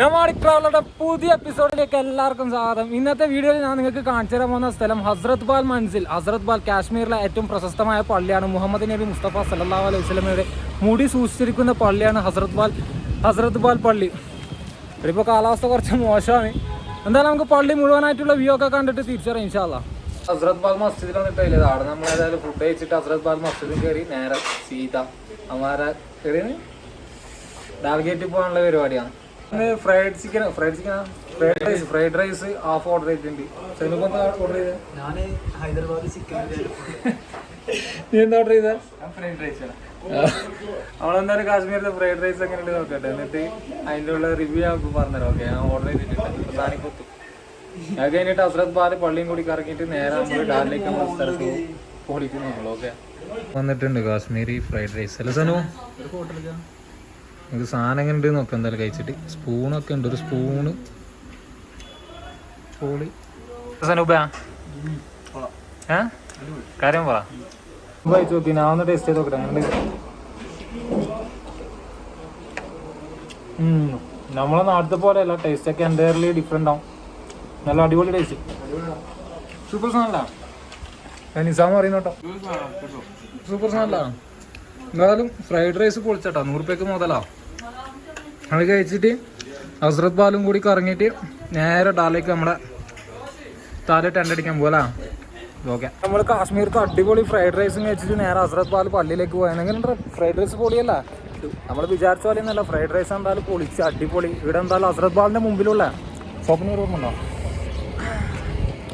നമാണി ട്രാവലറുടെ പുതിയ എപ്പിസോഡിലേക്ക് എല്ലാവർക്കും സ്വാഗതം. ഇന്നത്തെ വീഡിയോയിൽ ഞാൻ നിങ്ങൾക്ക് കാണിച്ചു തരാൻ പോകുന്ന സ്ഥലം ഹസ്രത് ബാൽ മൻസിൽ. ഹസ്രത് ബാൽ കാശ്മീരിലെ ഏറ്റവും പ്രശസ്തമായ പള്ളിയാണ്. മുഹമ്മദ് നബി മുസ്തഫ സല്ലാ അലൈഹി സ്വലമയുടെ മുടി സൂക്ഷിച്ചിരിക്കുന്ന പള്ളിയാണ് ഹസ്രത് ബാൽ ഹസ്രത് ബാൽ പള്ളി. ഇപ്പോൾ കാലാവസ്ഥ കുറച്ച് മോശമാണ്. എന്തായാലും നമുക്ക് പള്ളി മുഴുവനായിട്ടുള്ള വ്യൂ ഒക്കെ കണ്ടിട്ട് തിരിച്ചറിയാം ഇൻഷാല്ല ഹസ്രത് ബാൽ മസ്ജിദിൽ ഇട്ടില്ലേ അവിടെ നമ്മൾ ഏതായാലും ഫുഡ് കഴിച്ചിട്ട് ഹസ്രത് ബാൽ മസ്ജിദിൽ കയറി നേരെ സീത അമാര കയറി ഡാൽഗേറ്റിൽ പോകാനുള്ള പരിപാടിയാണ്. Fried chicken fried chicken fried rice fried rice half order ചെയ്തിട്ടുണ്ട്. ഓർഡർ ചെയ്തത് ഞാൻ ഹൈദരാബാദ് ചിക്കൻ നീ എന്താ ഓർഡർ ചെയ്ത? ഫ്രൈഡ് റൈസ് നമ്മളെന്തായാലും കാശ്മീരിലെ ഫ്രൈഡ് റൈസ് എങ്ങനെയുണ്ട് നോക്കട്ടെ. എന്നിട്ട് അതിന്റെ ഉള്ള റിവ്യൂ നമുക്ക് പറഞ്ഞുതരാം. ഓക്കെ ഞാൻ ഓർഡർ ചെയ്തിട്ടുണ്ട്. സാനിക്കൊത്തു അത് കഴിഞ്ഞിട്ട് ഹസ്രത് ബാദ് പള്ളിയും കൂടി കറങ്ങിയിട്ട് നേരെ നമ്മൾ ഡാലിലേക്ക് നമ്മൾ സ്ഥലത്ത് പൊളിക്കുന്നു നമ്മൾ ഓക്കെ. വന്നിട്ടുണ്ട് കാശ്മീരി ഫ്രൈഡ് റൈസ് അല്ല സനു? ഹോട്ടലിലാണ് ഇത് സാധനം എങ്ങനെ ഉണ്ട് നോക്കാം എന്തായാലും കഴിച്ചിട്ട്. സ്പൂണൊക്കെ ഉണ്ട് ഒരു സ്പൂണ്. പോളി. സനൂപ. ഏ? കാര്യം പറ. കഴിച്ചു നോക്കി ഞാൻ ഒന്ന് ടേസ്റ്റ് ചെയ്ത് നോക്കട്ടെ അങ്ങനെ നമ്മളെ നാട്ടിൽ പോലെയല്ല ടേസ്റ്റ് ഒക്കെ എന്റയർലി ഡിഫറെന്റ് ആവും. നല്ല അടിപൊളി ടേസ്റ്റ് സൂപ്പർ സാധനം നിസാമ പറയുന്നോട്ടോ സൂപ്പർ സാധനല്ല എന്നാലും ഫ്രൈഡ് റൈസ് പൊളിച്ചട്ടാ നൂറുപ്യക്ക് മുതലാ. അത് കഴിച്ചിട്ട് ഹസ്രത് പാലും കൂടി കറങ്ങിയിട്ട് നേരെ ഡാലേക്ക് നമ്മുടെ താല ടെന്റ് അടിക്കാൻ പോലാ ഓക്കെ. നമ്മൾ കാശ്മീർക്ക് അടിപൊളി ഫ്രൈഡ് റൈസും കഴിച്ചിട്ട് നേരെ ഹസ്രത് പാൽ പള്ളിയിലേക്ക് പോയാൽ ഫ്രൈഡ് റൈസ് പൊളിയല്ല? നമ്മൾ വിചാരിച്ച പോലെ ഒന്നല്ല ഫ്രൈഡ് റൈസ് എന്തായാലും പൊളിച്ച് അടിപൊളി. ഇവിടെ എന്തായാലും ഹസ്രത് പാലിന്റെ മുമ്പിലുള്ള ഷോപ്പിന് ഓർമ്മ ഉണ്ടോ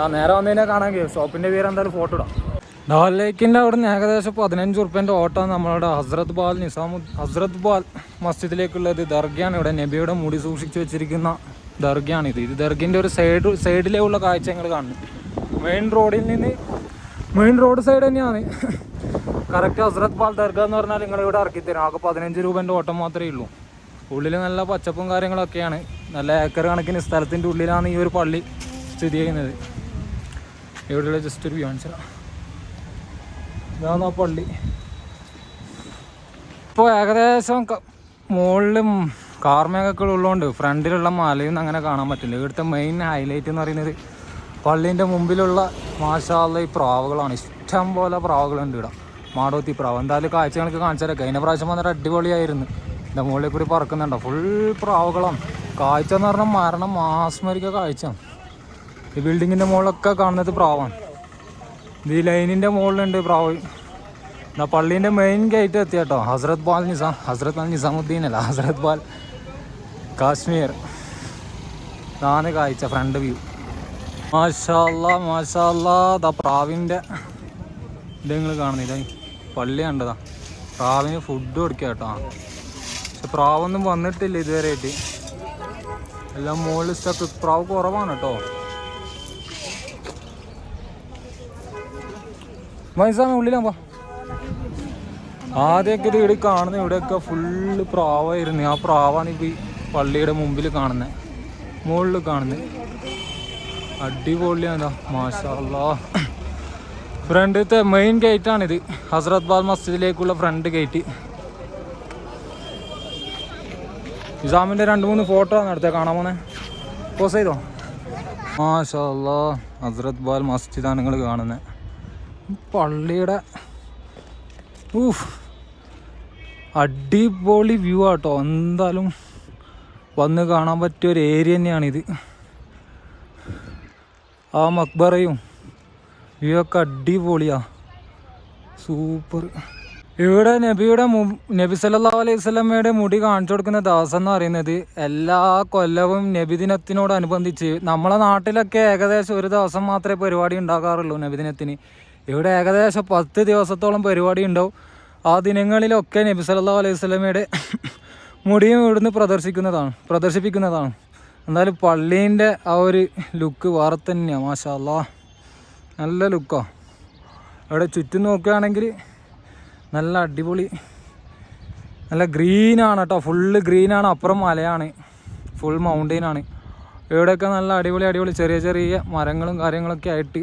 ആ നേരെ വന്നതിനെ കാണാൻ കഴിയും. ഷോപ്പിന്റെ പേര് എന്തായാലും ഫോട്ടോ ഇടാം. ഡാൽ ലേക്കിന്റെ നിന്ന് ഏകദേശം പതിനഞ്ച് ഉറുപ്പ്യന്റെ ഓട്ടം നമ്മളുടെ ഹസ്രത് ബാൽ നിസാമു ഹസ്രത് ബാൽ മസ്ജിദിലേക്കുള്ളത് ദർഗയാണ്. ഇവിടെ നബിയുടെ മുടി സൂക്ഷിച്ചു വെച്ചിരിക്കുന്ന ദർഗയാണിത് ഇത്. ദർഗിന്റെ ഒരു സൈഡ് സൈഡിലേക്കുള്ള കാഴ്ച ഞങ്ങൾ കാണുന്നു. മെയിൻ റോഡിൽ നിന്ന് മെയിൻ റോഡ് സൈഡ് തന്നെയാണ്. കറക്റ്റ് ഹസ്രത് ബാൽ ദർഗ എന്ന് പറഞ്ഞാൽ നിങ്ങളിവിടെ ഇറക്കിത്തരും ആകെ പതിനഞ്ച് രൂപേന്റെ ഓട്ടം മാത്രമേ ഉള്ളൂ. ഉള്ളിൽ നല്ല പച്ചപ്പും കാര്യങ്ങളൊക്കെയാണ്. നല്ല ഏക്കർ കണക്കിന് സ്ഥലത്തിന്റെ ഉള്ളിലാണ് ഈ ഒരു പള്ളി സ്ഥിതി ചെയ്യുന്നത്. ഇവിടെയുള്ള ജസ്റ്റ് ഒരു വ്യൂ കാണിച്ചാൽ ഇതാണ് ആ പള്ളി? ഇപ്പോൾ ഏകദേശം മുകളിലും കാർമേഘക്കൾ ഉള്ളതുകൊണ്ട് ഫ്രണ്ടിലുള്ള മലയൊന്നും അങ്ങനെ കാണാൻ പറ്റില്ല. ഇവിടുത്തെ മെയിൻ ഹൈലൈറ്റ് എന്ന് പറയുന്നത് പള്ളീന്റെ മുമ്പിലുള്ള മാഷാള്ള ഈ പ്രാവുകളാണ്. ഇഷ്ടം പോലെ പ്രാവുകളുണ്ട് ഇവിടെ. മാടോത്തി പ്രാവ്. എന്തായാലും കാഴ്ചകൾക്ക് കാണിച്ചാലേ കഴിഞ്ഞ പ്രാവശ്യം വന്നിട്ട് അടിപൊളിയായിരുന്നു. എന്റെ മുകളിൽ കൂടി പറക്കുന്നുണ്ടോ. ഫുൾ പ്രാവുകളാണ്. കാഴ്ച എന്ന് പറഞ്ഞാൽ മരണം മാസ്മരിക്ക കാഴ്ചയാണ് ഈ ബിൽഡിങ്ങിന്റെ മുകളിലൊക്കെ കാണുന്നത് പ്രാവാണ്. ഇത് ഈ ലൈനിന്റെ മുകളിലുണ്ട് പ്രാവ്. എന്നാ പള്ളീന്റെ മെയിൻ ഗേറ്റ് എത്തി കേട്ടോ ഹസ്രത് ബാൽ നിസാം ഹസ്രത് ബാൽ നിസാമുദ്ദീൻ അല്ല ഹസ്രത് ബാൽ കാശ്മീർ. ഇതാണ് കാഴ്ച ഫ്രണ്ട് വ്യൂ മാഷാല്ല മാഷാല്ല ദാ പ്രാവിന്റെ ഇത് നിങ്ങൾ കാണുന്നില്ല പള്ളി കണ്ടതാ. പ്രാവിന് ഫുഡ് കൊടുക്കുക കേട്ടോ പക്ഷെ പ്രാവൊന്നും വന്നിട്ടില്ല ഇതുവരെ ആയിട്ട് എല്ലാം മുകളിൽ സ്റ്റെപ്പ് പ്രാവ് കുറവാണ് കേട്ടോ. വയസ്സാണ് ഉള്ളിലാകുമ്പോ ആദ്യമൊക്കെ ഇത് ഇവിടെ കാണുന്ന ഇവിടെയൊക്കെ ഫുള്ള് പ്രാവായിരുന്നു. ആ പ്രാവാണ് ഇപ്പൊ ഈ പള്ളിയുടെ മുമ്പിൽ കാണുന്നത് മുകളിൽ കാണുന്നത് അടിപൊളിയാണ് മാഷാല്ലാ ഫ്രണ്ടത്തെ മെയിൻ ഗേറ്റ് ഇത് ഹസ്രത് ബാൽ മസ്ജിദിലേക്കുള്ള ഫ്രണ്ട് ഗേറ്റ് നിസാമിന്റെ രണ്ട് മൂന്ന് ഫോട്ടോ ആണ് എടുത്തേ കാണാൻ പോന്നെ. പോസ് ചെയ്തോ? മാഷാല്ലാ ഹസ്രത് ബാൽ മസ്ജിദാണ് നിങ്ങൾ കാണുന്നത് പള്ളിയുടെ ഊഫ് അടിപൊളി വ്യൂ ആട്ടോ. എന്തായാലും വന്ന് കാണാൻ പറ്റിയ ഒരു ഏരിയ തന്നെയാണിത്. ആ മക്ബറയും വ്യൂ ഒക്കെ അടിപൊളിയാ. സൂപ്പർ ഇവിടെ നബിയുടെ നബി സല്ലാ അലൈഹി സ്വലമയുടെ മുടി കാണിച്ചു കൊടുക്കുന്ന ദാസം എന്ന് പറയുന്നത് എല്ലാ കൊല്ലവും നബിദിനത്തിനോടനുബന്ധിച്ച് നമ്മളെ നാട്ടിലൊക്കെ ഏകദേശം ഒരു ദിവസം മാത്രമേ പരിപാടി ഉണ്ടാകാറുള്ളൂ നബിദിനത്തിന് ഇവിടെ ഏകദേശം പത്ത് ദിവസത്തോളം പരിപാടി ഉണ്ടാവും. ആ ദിനങ്ങളിലൊക്കെ നബി സല്ലാ അലൈഹി സ്വലമയുടെ മുടിയും ഇവിടുന്ന് പ്രദർശിക്കുന്നതാണ് പ്രദർശിപ്പിക്കുന്നതാണ്. എന്നാലും പള്ളീന്റെ ആ ഒരു ലുക്ക് വേറെ തന്നെയാണ് മാഷാ നല്ല ലുക്കാണ് അവിടെ ചുറ്റും നോക്കുകയാണെങ്കിൽ നല്ല അടിപൊളി നല്ല ഗ്രീനാണ് കേട്ടോ ഫുള്ള് ഗ്രീനാണ് അപ്പുറം മലയാണ് ഫുൾ മൗണ്ടെയിനാണ് ഇവിടെയൊക്കെ നല്ല അടിപൊളി അടിപൊളി ചെറിയ ചെറിയ മരങ്ങളും കാര്യങ്ങളൊക്കെ ആയിട്ട്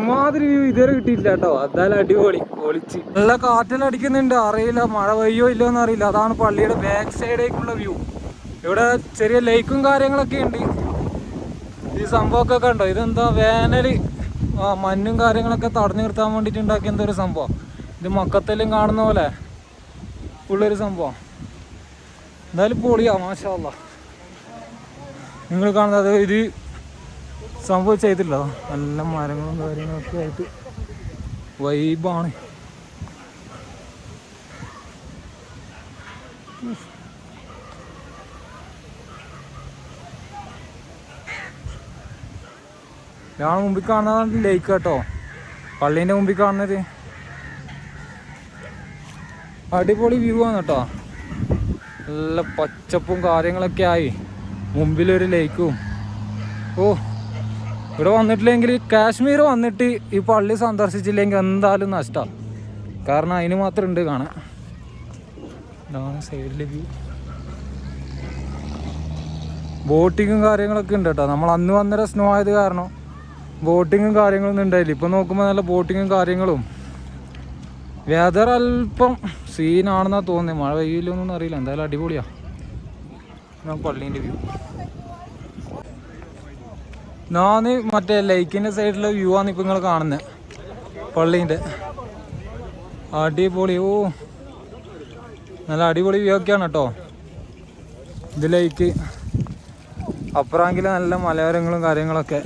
ഇമാതിരി വ്യൂ ഇതുവരെ കിട്ടിയില്ല കേട്ടോ. അതായാലും അടിപൊളി. പൊളിച്ച്. നല്ല കാറ്റെല്ലാം അടിക്കുന്നുണ്ട്. അറിയില്ല മഴ പെയ്യോ ഇല്ലോ എന്ന് അറിയില്ല. അതാണ് പള്ളിയുടെ ബാക്ക് സൈഡേക്കുള്ള വ്യൂ. ഇവിടെ ചെറിയ ലൈക്കും കാര്യങ്ങളൊക്കെ ഉണ്ട്. ഈ സംഭവമൊക്കെ കണ്ടോ? ഇതെന്താ വേനൽ ആ മഞ്ഞും കാര്യങ്ങളൊക്കെ തടഞ്ഞു നിർത്താൻ വേണ്ടിയിട്ട് ഉണ്ടാക്കിയ എന്തോ ഒരു സംഭവം. ഇത് മക്കത്തെല്ലാം കാണുന്ന പോലെ ഉള്ളൊരു സംഭവം. എന്തായാലും പൊളിയാ മാഷാല്ല നിങ്ങൾ കാണുന്നത് ഇത് സംഭവം ചെയ്തില്ലോ നല്ല മരങ്ങളും കാര്യങ്ങളൊക്കെ ആയിട്ട് വൈബാണ്. ഞാൻ മുമ്പിൽ കാണുന്നതാണ് ലേക്ക് കേട്ടോ. പള്ളീന്റെ മുമ്പിൽ കാണുന്നത്. അടിപൊളി വ്യൂ ആണ് കേട്ടോ. നല്ല പച്ചപ്പും കാര്യങ്ങളൊക്കെ ആയി. മുമ്പിലൊരു ലേക്കും ഓ ഇവിടെ വന്നിട്ടില്ലെങ്കിൽ കാശ്മീർ വന്നിട്ട് ഈ പള്ളി സന്ദർശിച്ചില്ലെങ്കിൽ എന്തായാലും നഷ്ടമാണ് കാരണം അതിന് മാത്രം ഉണ്ട് കാണാൻ. വ്യൂ. ബോട്ടിങ്ങും കാര്യങ്ങളൊക്കെ ഉണ്ട് കേട്ടോ. നമ്മൾ അന്ന് വന്നൊരു സ്നോ ആയത് കാരണം ബോട്ടിങ്ങും കാര്യങ്ങളൊന്നും ഉണ്ടായില്ല. ഇപ്പം നോക്കുമ്പോൾ നല്ല ബോട്ടിങ്ങും കാര്യങ്ങളും. വെതർ അല്പം സീനാണെന്നാണ് തോന്നുന്നത് മഴ പെയ്യില്ലൊന്നും അറിയില്ല. എന്തായാലും അടിപൊളിയാണ് പള്ളീന്റെ വ്യൂ. ഞാൻ മറ്റേ ലൈക്കിന്റെ സൈഡിലെ വ്യൂ ആണ് ഇപ്പോൾ നിങ്ങൾ കാണുന്നത് പള്ളീന്റെ അടിപൊളി ഓ. നല്ല അടിപൊളി വ്യൂ ഒക്കെയാണ് കേട്ടോ ഇത് ലൈക്ക് അപ്പുറാങ്കിൽ നല്ല മലയോരങ്ങളും കാര്യങ്ങളൊക്കെ.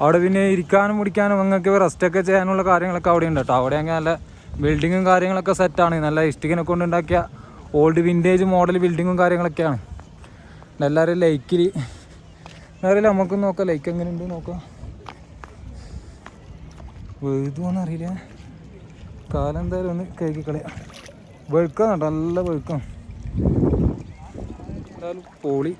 അവിടെ പിന്നെ ഇരിക്കാനും മുടിക്കാനും നിങ്ങൾക്ക് റെസ്റ്റൊക്കെ ചെയ്യാനുള്ള കാര്യങ്ങളൊക്കെ അവിടെ ഉണ്ട് കേട്ടോ അവിടെയെങ്കിൽ നല്ല ബിൽഡിങ്ങും കാര്യങ്ങളൊക്കെ സെറ്റാണ് നല്ല ഇഷ്ടികനെ കൊണ്ട് ഉണ്ടാക്കിയ ഓൾഡ് വിന്റേജ് മോഡൽ ബിൽഡിങ്ങും കാര്യങ്ങളൊക്കെയാണ്. എല്ലാവരും ലൈക്കിൽ അറിയില്ല നമുക്ക് നോക്കാം. ലൈക്ക് എങ്ങനെ ഉണ്ട് നോക്കാം. വെഴുതുവോന്ന് അറിയില്ല. കാലം എന്തായാലും ഒന്ന് കഴുകി കളയാം. വെഴുക്കാം കേട്ടോ നല്ല വെഴുക്കാം എന്തായാലും പോളി.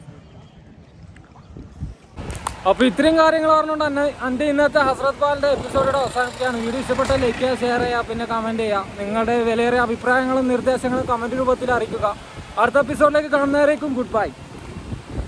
അപ്പൊ ഇത്രയും കാര്യങ്ങൾ പറഞ്ഞുകൊണ്ട് തന്നെ എന്റെ ഇന്നത്തെ ഹസ്രത് പാലിന്റെ എപ്പിസോഡ് അവസാനിക്കുകയാണ്. വീഡിയോ ഇഷ്ടപ്പെട്ട ലൈക്ക് ചെയ്യുക ഷെയർ ചെയ്യുക പിന്നെ കമന്റ് ചെയ്യുക. നിങ്ങളുടെ വിലയേറിയ അഭിപ്രായങ്ങളും നിർദ്ദേശങ്ങളും കമന്റ് രൂപത്തിൽ അറിയിക്കുക. അടുത്ത എപ്പിസോഡിലേക്ക് കാണുന്നവരേക്കും ഗുഡ് ബൈ